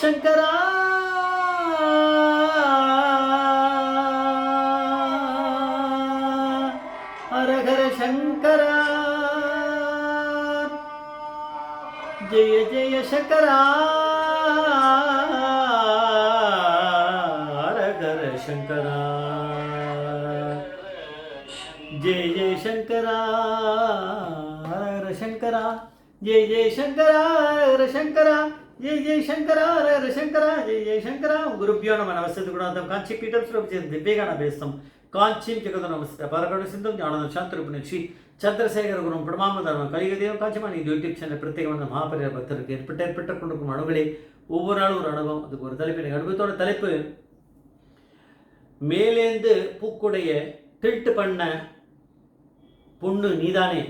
शंकर। हर घर शंकर। जय जय शंकर। हर हर शंकरा। जय जय शंकर। हर शंकरा। जय जय शंकर, हर शंकरा। ஜெய ஜெய சங்கரா ஹர சங்கரா ஜெய ஜெய சங்கரா గురుభ్యో నమ నమస్తే గుణాంతం కాంచి పీఠం శ్రీ దివ్యగాన బేస్తం కాంచీం జగద నమస్తే పరగడ సింధం జ్ఞానం శాంతరూపిణి శ్రీ சந்திரசேகர குரும் பிரமாம தர்மம் கலிகதேவம் காட்சிமான் இது யூடியூப் சேனல் பிரத்யேகமான மகாபரிய பக்தருக்கு ஏற்பட்ட ஏற்பட்ட கொண்டிருக்கும் அணுகளே ஒவ்வொரு நாளும் ஒரு அனுபவம் அதுக்கு ஒரு தலைப்பு எனக்கு அனுபவத்தோட தலைப்பு மேலேந்து பூக்குடைய டில்ட் பண்ண பொண்ணு நீதானே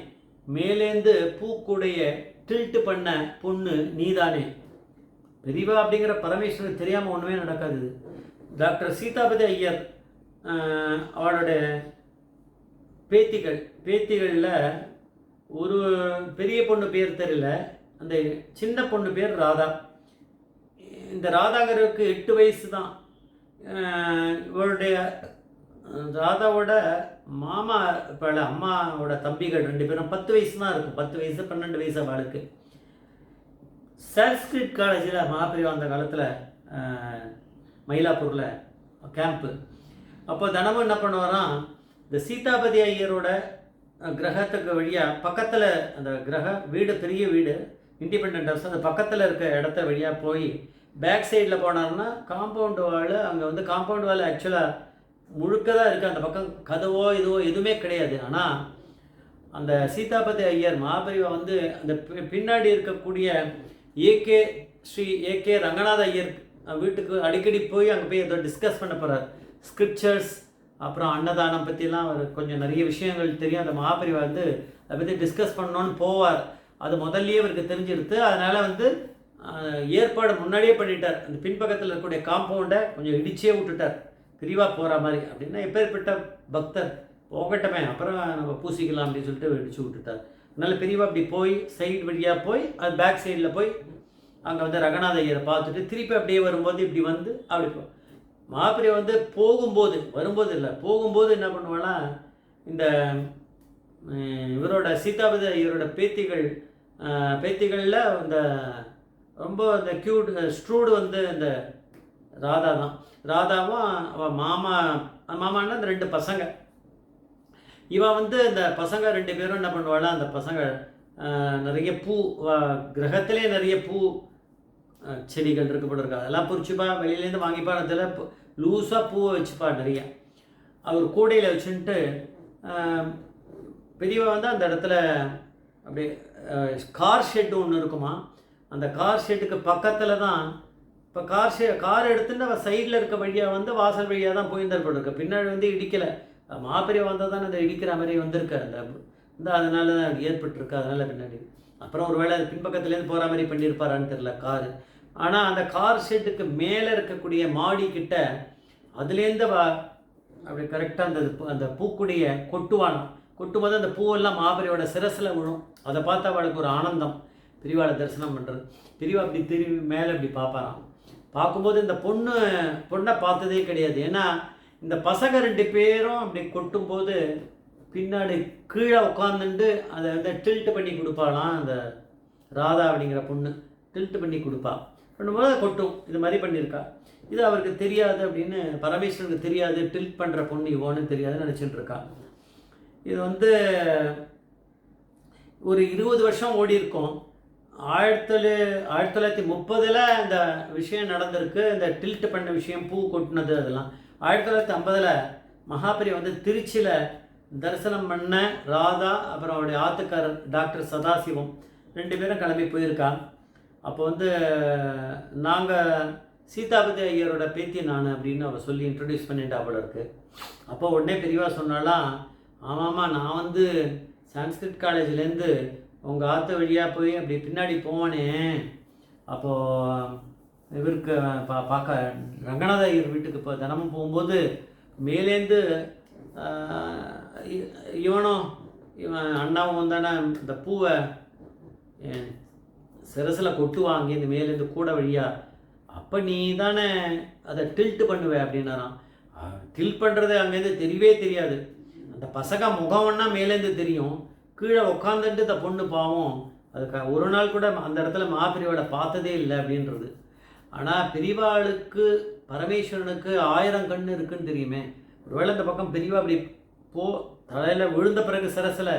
மேலேந்து பூக்குடைய டில்ட் பண்ண பொண்ணு நீதானே பெரியவா அப்படிங்கிற பரமேஸ்வரன் தெரியாமல் ஒன்றுமே நடக்காது. டாக்டர் சீதாபதி ஐயர் அவளுடைய பேத்திகள் பேத்திகளில் ஒரு பெரிய பொண்ணு பேர் தெரியல அந்த சின்ன பொண்ணு பேர் ராதா. இந்த ராதாங்கிறதுக்கு எட்டு வயசு தான் இவளுடைய ராதாவோட மாமா இப்போ அம்மாவோட தம்பிகள் ரெண்டு பேரும் பத்து வயசு தான் இருக்கும். பத்து வயசு பன்னெண்டு வயசு அவளுக்கு சான்ஸ்கிரிட் காலேஜில் மகாபிரிவா அந்த காலத்தில் மயிலாப்பூரில் கேம்ப்பு அப்போ தினமும் என்ன பண்ணுவாராம் இந்த சீதாபதி ஐயரோட கிரகத்துக்கு வழியாக பக்கத்தில் அந்த கிரக வீடு பெரிய வீடு இண்டிபெண்ட் ஹவுஸ் அந்த பக்கத்தில் இருக்க இடத்த வழியாக போய் பேக் சைடில் போனாருன்னா காம்பவுண்டு வால் அங்கே வந்து காம்பவுண்ட் வால் ஆக்சுவலாக முழுக்க தான் இருக்குது அந்த பக்கம் கதவோ இதுவோ எதுவுமே கிடையாது. ஆனால் அந்த சீதாபதி ஐயர் மகாபரிவா வந்து அந்த பி- பின்னாடி இருக்கக்கூடிய A K Sri A K Ranganatha Iyer வீட்டுக்கு அடிக்கடி போய் அங்கே போய் ஏதோ டிஸ்கஸ் பண்ண போகிறார் ஸ்கிரிப்சர்ஸ் அப்புறம் அன்னதானம் பற்றிலாம் அவர் கொஞ்சம் நிறைய விஷயங்கள் தெரியும். அந்த மகாபரிவா வந்து அதை பற்றி டிஸ்கஸ் பண்ணோன்னு போவார். அது முதல்லயே அவருக்கு தெரிஞ்சிருத்து அதனால் வந்து ஏற்பாடு முன்னாடியே பண்ணிட்டார். அந்த பின்பக்கத்தில் இருக்கக்கூடிய காம்பவுண்டை கொஞ்சம் இடிச்சே விட்டுட்டார். பிரிவா போகிற மாதிரி. அப்படின்னா எப்பேற்பட்ட பக்தர்? போகட்டமே அப்புறம் நம்ம பூசிக்கலாம் அப்படின்னு சொல்லிட்டு இடிச்சு விட்டுட்டார். நல்ல பெரியவா அப்படி போய் சைடு வழியாக போய் அது பேக் சைடில் போய் அங்கே வந்து ரங்கநாத ஐயரை பார்த்துட்டு திருப்பி அப்படியே வரும்போது இப்படி வந்து அப்படி போ மாப்பிரியா வந்து போகும்போது வரும்போது இல்லை போகும்போது என்ன பண்ணுவானா இந்த இவரோட சீதாபதி ஐயரோட பேத்திகள் பேத்திகளில் இந்த ரொம்ப இந்த க்யூட் ஸ்ட்ரூடு வந்து இந்த ராதா தான். ராதாவும் அவள் மாமா மாமான்னா அந்த ரெண்டு பசங்க. இவன் வந்து இந்த பசங்க ரெண்டு பேரும் என்ன பண்ணுவாளா? அந்த பசங்க நிறைய பூ கிரகத்திலே நிறைய பூ செடிகள் இருக்கு இருக்கா அதெல்லாம் பிடிச்சிப்பா வெளியிலேருந்து வாங்கிப்பா அதில் லூஸாக பூவை வச்சுப்பா நிறைய. அவர் கூடையில் வச்சுன்ட்டு பெரியவன் பெரியவா வந்து அந்த இடத்துல அப்படியே கார் ஷெட்டு ஒன்று இருக்குமா? அந்த கார் ஷெட்டுக்கு பக்கத்தில் தான் இப்போ கார் ஷெ கார் எடுத்துட்டு அவள் சைடில் இருக்க வழியாக வந்து வாசல் வழியாக தான் போயிருந்தார் போல பின்னாடி வந்து இடிக்கலை. மாப்பிரை வந்தால் தான் அந்த இடிக்கிற மாதிரி வந்திருக்கு அந்த இந்த அதனால தான் அப்படி ஏற்பட்டிருக்கு அதனால் பின்னாடி. அப்புறம் ஒரு வேளை பின்பக்கத்துலேருந்து போகிற மாதிரி பண்ணியிருப்பாரான்னு தெரில காரு. ஆனால் அந்த கார் ஷெட்டுக்கு மேலே இருக்கக்கூடிய மாடி கிட்ட அதுலேருந்து வா அப்படி கரெக்டாக அந்த அந்த பூக்குடியை கொட்டுவானாம் கொட்டும்போது அந்த பூவெல்லாம் மாபரியோட சிரசில் விழும். அதை பார்த்து அவளுக்கு ஒரு ஆனந்தம். பிரிவாளை தரிசனம் பண்ணுறது பிரிவா அப்படி திரும்பி மேலே அப்படி பார்ப்பாராம். பார்க்கும்போது இந்த பொண்ணு பொண்ணை பார்த்ததே கிடையாது. ஏன்னா இந்த பசங்க ரெண்டு பேரும் அப்படி கொட்டும்போது பின்னாடி கீழே உட்காந்துட்டு அதை வந்து டில்ட் பண்ணி கொடுப்பாளாம் அந்த ராதா அப்படிங்கிற பொண்ணு. டில்ட் பண்ணி கொடுப்பா. பண்ணும்போது அதை கொட்டும். இது மாதிரி பண்ணியிருக்கா. இது அவருக்கு தெரியாது அப்படின்னு பரமேஸ்வரனுக்கு தெரியாது டில்ட் பண்ணுற பொண்ணு இவோன்னு தெரியாதுன்னு நினச்சிட்டு இருக்கா இது வந்து ஒரு இருபது வருஷம் ஓடி இருக்கும் ஆயிரத்தி ஆயிரத்தி தொள்ளாயிரத்தி முப்பதில் இந்த விஷயம் நடந்திருக்கு. இந்த டில்ட் பண்ண விஷயம் பூ கொட்டினது அதெல்லாம். ஆயிரத்தி தொள்ளாயிரத்தி ஐம்பதில் மகாபரி வந்து திருச்சியில் தரிசனம் பண்ண ராதா அப்புறம் அவருடைய ஆத்துக்காரர் டாக்டர் சதாசிவம் ரெண்டு பேரும் கிளம்பி போயிருக்கா. அப்போ வந்து நாங்கள் சீதாபதி ஐயரோட பேத்தி நான் அப்படின்னு அவள் சொல்லி இன்ட்ரடியூஸ் பண்ணிட்டா போல இருக்கு. அப்போ உடனே பெரியவா சொன்னாலாம் ஆமாம்மா நான் வந்து சான்ஸ்கிரிட் காலேஜ்லேருந்து உங்கள் ஆற்று வழியாக போய் அப்படி பின்னாடி போவானே. அப்போது இவருக்கு பா பார்க்க ரங்கநாத ஐயர் வீட்டுக்கு இப்போ தினமும் போகும்போது மேலேந்து இவனும் இவன் அண்ணாவும் தானே இந்த பூவை சிரசில் கொட்டுவான் அங்கேருந்து மேலேருந்து கூட வழியாக அப்போ நீ தானே அதை டில்ட்டு பண்ணுவ அப்படின்னாராம். டில்ட் பண்ணுறது அங்கேருந்து தெரியவே தெரியாது. அந்த பசங்க முகம்னா மேலேருந்து தெரியும். கீழே உட்காந்துட்டு இந்த பொண்ணு பாவம். அதுக்கு ஒரு நாள் கூட அந்த இடத்துல மாப்பிரிவாளை பார்த்ததே இல்லை அப்படின்றது. ஆனால் பெரியவாளுக்கு பரமேஸ்வரனுக்கு ஆயிரம் கண் இருக்குன்னு தெரியுமே. ஒருவேளை இந்த பக்கம் பெரியவா அப்படி போ தலையில் விழுந்த பிறகு சரசில்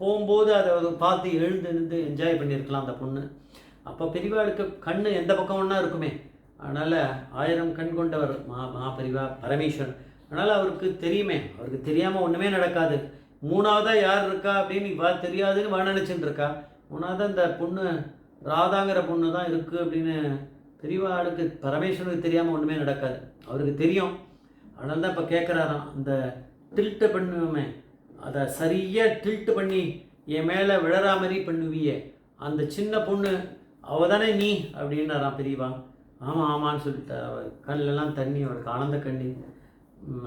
போகும்போது அதை அது பார்த்து எழுந்து நின்று என்ஜாய் பண்ணியிருக்கலாம் அந்த பொண்ணு. அப்போ பெரியவாளுக்கு கண் எந்த பக்கம் ஒன்றா இருக்குமே. அதனால் ஆயிரம் கண் கொண்டவர் மா மாபெரிவா பரமேஸ்வரன். அதனால் அவருக்கு தெரியுமே. அவருக்கு தெரியாமல் ஒன்றுமே நடக்காது. மூணாவதாக யார் இருக்கா அப்படின்னு வா தெரியாதுன்னு வா நினச்சின்னு இருக்கா மூணாவதாக இந்த பொண்ணு ராதாங்கிற பொண்ணு தான் இருக்குது அப்படின்னு பெரியவாளுக்கு பரமேஸ்வரனுக்கு தெரியாமல் ஒன்றுமே நடக்காது. அவருக்கு தெரியும். அதனால தான் இப்போ கேட்குறாராம் அந்த டில்ட்டு பண்ணுவோமே அதை சரியாக டில்ட்டு பண்ணி என் மேலே விழறா மாதிரி பண்ணுவியே. அந்த சின்ன பொண்ணு அவ தானே நீ அப்படின்னாராம் பெரியவா. ஆமாம் ஆமான்னு சொல்லிட்டு. அவர் கண்ணிலெல்லாம் தண்ணி அவருக்கு ஆனந்த கண்ணி.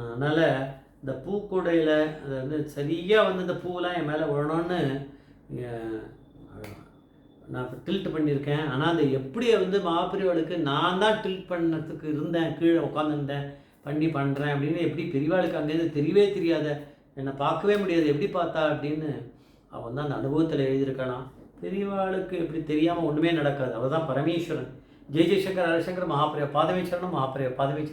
அதனால் இந்த பூக்கூடையில் அதை வந்து சரியாக வந்து இந்த பூவெலாம் என் மேலே விழணும்னு நான் டில்ட் பண்ணியிருக்கேன். ஆனால் அது எப்படி வந்து மாப்பிரிவாளுக்கு நான் தான் டில்ட் பண்ணதுக்கு இருந்தேன் கீழே உட்காந்துருந்தேன் பண்ணி பண்ணுறேன் அப்படின்னு எப்படி பெரியவாளுக்கு அங்கேருந்து தெரியவே தெரியாத என்னை பார்க்கவே முடியாது எப்படி பார்த்தா அப்படின்னு அவன் தான் அந்த அனுபவத்தில் எழுதியிருக்கானாம் பெரியவாளுக்கு எப்படி தெரியாமல் ஒன்றுமே நடக்காது. அவள் தான் பரமேஸ்வரன். ஜெய் ஜெய்சங்கர் ஹரிசங்கர் மகாபிரிய பாதமேஸ்வரனும் மகாபிரிய பாதமேஸ்வரன்.